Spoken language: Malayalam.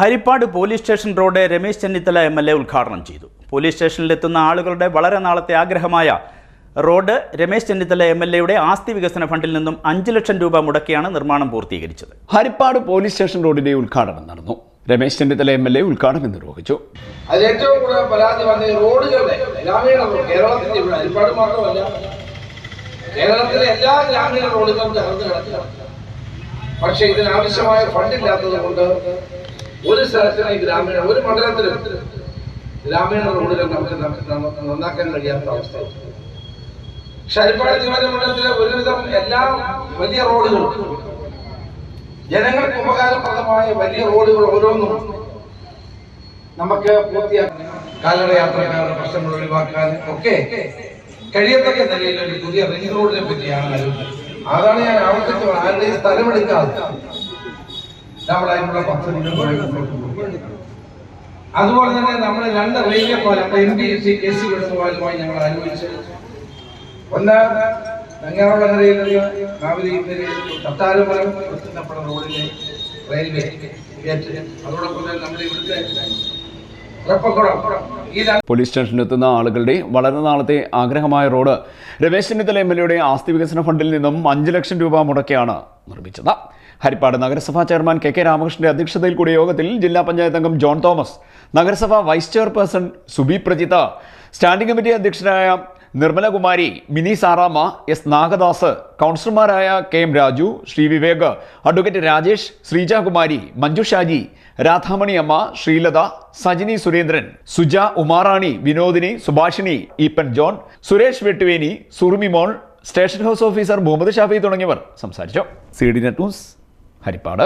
Haripad police station road Ramesh Chennithala M L A ഉദ്ഘാടനം ചെയ്തു. പോലീസ് സ്റ്റേഷനിലെത്തുന്ന ആളുകളുടെ വളരെ നാളത്തെ ആഗ്രഹമായ road Ramesh Chennithala M L എയുടെ ആസ്തി വികസന ഫണ്ടിൽ നിന്നും അഞ്ച് ലക്ഷം രൂപ മുടക്കിയാണ് നിർമ്മാണം പൂർത്തീകരിച്ചത്. ഹരിപ്പാട് പോലീസ് സ്റ്റേഷൻ റോഡിന്റെ ഉദ്ഘാടനം നടന്നു. Ramesh Chennithala M L A ഉദ്ഘാടനം നിർവഹിച്ചു. അതിൽ ഏറ്റവും കൂടുതൽ പരാതി വന്ന ഈ റോഡുകളുടെ ഗ്രാമീണ റോഡ് കേരളത്തിന്റെ ഇവിടെ ഹരിപ്പാട് മാത്രമല്ല കേരളത്തിലെ എല്ലാ ഗ്രാമീണ റോഡുകളും തകർന്നു കിടക്കുക പക്ഷേ ഇതിനാവശ്യമായ ഫണ്ടില്ലാത്തത് കൊണ്ട് ഒരു സ്ഥലത്തിന് ഗ്രാമീണ ഒരു മണ്ഡലത്തിലും ഗ്രാമീണ റോഡുകൾ നമുക്ക് നന്നാക്കാൻ കഴിയാത്ത അവസ്ഥ ഹരിപ്പാട് നിയോജകമണ്ഡലത്തിലെ ഒരുവിധം എല്ലാ വലിയ റോഡുകളും ജനങ്ങൾക്ക് ഉപകാരപ്രദമായ വലിയ റോഡുകൾ ഓരോന്നും നമുക്ക് പൂർത്തിയാക്കാൻ കാൽനട യാത്രക്കാരുടെ പ്രശ്നങ്ങൾ ഒഴിവാക്കാൻ ഒക്കെ കഴിയത്തക്ക നിലയിൽ ഒരു പുതിയ റിംഗ് റോഡിനെ പറ്റിയാണ് അതാണ് ഞാൻ ആവർത്തിച്ചത്. ആരുടെയും സ്ഥലമെടുക്കാതെ. നമ്മൾ അതിനുള്ള പദ്ധതികളുമായി മുന്നോട്ട് അതുപോലെ തന്നെ നമ്മൾ രണ്ട് റെയിൽവേ പാലം M S C S C പാലവുമായി ഞങ്ങൾ ആലോചിച്ച് ഒന്ന് നെങ്ങാറുളങ്ങരയിൽ നിന്ന് കാവിരിയിൽ തത്താലുമലം എത്തുന്നപ്പുറം റോഡിലെ റെയിൽവേ പോലീസ് സ്റ്റേഷനിലെത്തുന്ന ആളുകളുടെ വളരെ നാളത്തെ ആഗ്രഹമായ road Ramesh Chennithala M L എയുടെ ആസ്തി വികസന ഫണ്ടിൽ നിന്നും അഞ്ച് ലക്ഷം രൂപ മുടക്കിയാണ് നിർമ്മിച്ചത്. ഹരിപ്പാട് നഗരസഭാ ചെയർമാൻ കെ കെ രാമകൃഷ്ണന്റെ അധ്യക്ഷതയിൽ കൂടിയ യോഗത്തിൽ ജില്ലാ പഞ്ചായത്ത് അംഗം ജോൺ തോമസ് നഗരസഭാ vice chairperson Subi Prajitha standing committee അധ്യക്ഷനായ നിർമ്മലകുമാരി മിനി സാറാമ എസ് നാഗദാസ് കൗൺസിലർമാരായ K M Raju Shri Vivek advocate Rajesh Sreejakumari Manju Shaji Radhamani Amma Sreelatha Sajini Surendran Suja Umarani Vinodini Subhashini Eapen John Suresh Vettuveni Surumimol station house officer Muhammad Shafi തുടങ്ങിയവർ സംസാരിച്ചു. C D net news Haripad.